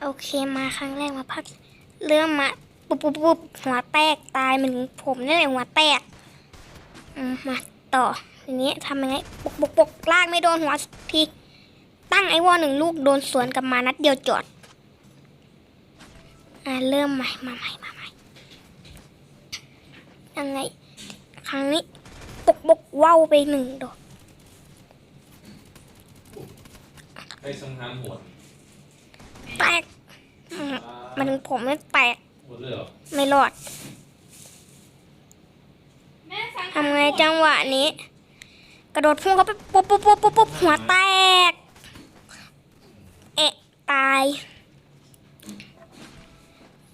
โอเคมาครั้งแรกมาพักเริ่มมาปุ๊บปุ๊บปุ๊บหัวแตกตายเหมือนผมนี่แหละหัวแตกมาต่อทีนี้ทำยังไงปกปกปกลากไม่โดนหัวสักทีตั้งไอ้วอหนึ่งลูกโดนสวนกลับมานัดเดียวจอดอ่าเริ่มใหม่มาใหม่มาใหม่ยังไง ครั้งนี้ปกปกว่าวไปหนึ่งโดอกไปสังหารโหด แตกมันผมไม่แตกไม่รอดทำไงจังหวะนี้ กระโดดพุ่งเข้าไปปุ๊บปุ๊บปุ๊บปุ๊บปุ๊บหัวแตก เอะตาย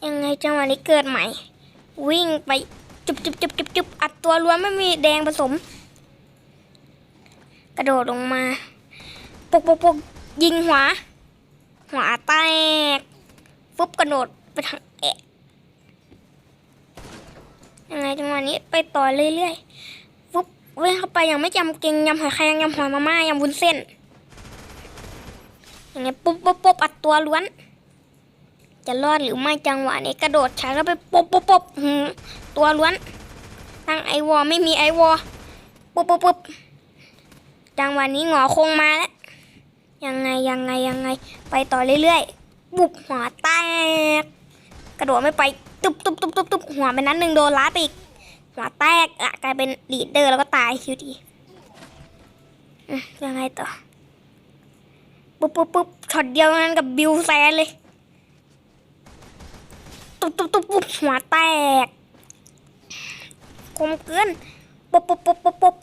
ยังไงจังหวะนี้เกิดใหม่ วิ่งไปจุบจุบจุบจุบจุบอัดตัวล้วนไม่มีแดงผสม กระโดดลงมา ปุกปุกปุกยิงหัว หัวแตกปุ๊บกระโดดไปทางเอะยังไงจังหวะนี้ไปต่อเรื่อยๆปุ๊บเว้ยเข้าไปยังไม่จำเก่งยำหอยแครงยำหอยมาม่ายำวุ้นเส้นอย่างเงี้ยปุ๊บปุ๊บปุ๊บอัดตัวล้วน จะรอดหรือไม่จังหวะนี้กระโดดฉายแล้วไปปุ๊บปุ๊บปุ๊บหืมตัวล้วนตั้งไอวอไม่มีไอวอปุ๊บปุ๊บปุ๊บจังหวะนี้หงอคงมาแล้ว ยังไงยังไงยังไง ไปต่อเรื่อยๆ บุบหัวแตก กระโดดไม่ไป ตุบตุบตุบตุบตุบหัวไปนั้นหนึ่งโดนล้าไปอีก หัวแตกอะกลายเป็นลีดเดอร์แล้วก็ตายคิวดีอยังไงต่อ ปุ๊บปุ๊บปุ๊บช็อตเดียวนั้นกับบิวแซนเลย ตุบตุบตุบปุ๊บหัวแตก คมเกินปุ๊บปุ๊บปุ๊บปุ๊บปุ๊บ